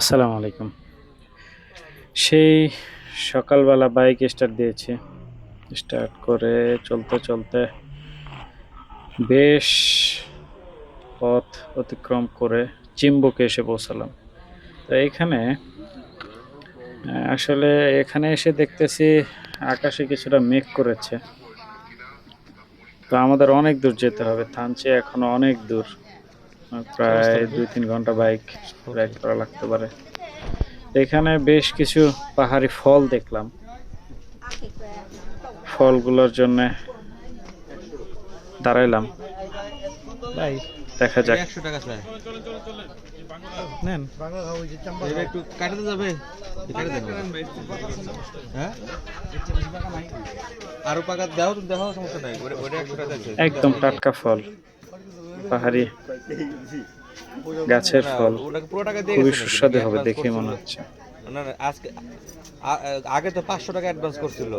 আসসালামু আলাইকুম। সেই সকালবেলা বাইক স্টার্ট দিয়েছি। স্টার্ট করে চলতে চলতে বেশ পথ অতিক্রম করে চিম্বুকে এসে পৌঁছালাম। তো এখানে আসলে এখানে এসে দেখতেছি আকাশে কিছুটা মেঘ করেছে। তো আমাদের অনেক দূর যেতে হবে। থানচে এখনও অনেক দূর। প্রায় দুই তিন ঘণ্টা বাইক রাইড করা লাগতে পারে। এখানে বেশ কিছু পাহাড়ি ফল দেখলাম। ফলগুলোর জন্য দাঁড়াইলাম। দেখা যাক। একশো টাকা চাই। নেন। একটু কাটাতে যাবে? কাটে দেন হ্যাঁ? আরও পাকা দাও সমস্যা নাই। একদম টাটকা ফল। পাহাড়ি গাছের ফল। খুবই সুস্বাদু হবে, দেখে মনে হচ্ছে। আজকে আগে তো পাঁচশো টাকা অ্যাডভান্স করছিল।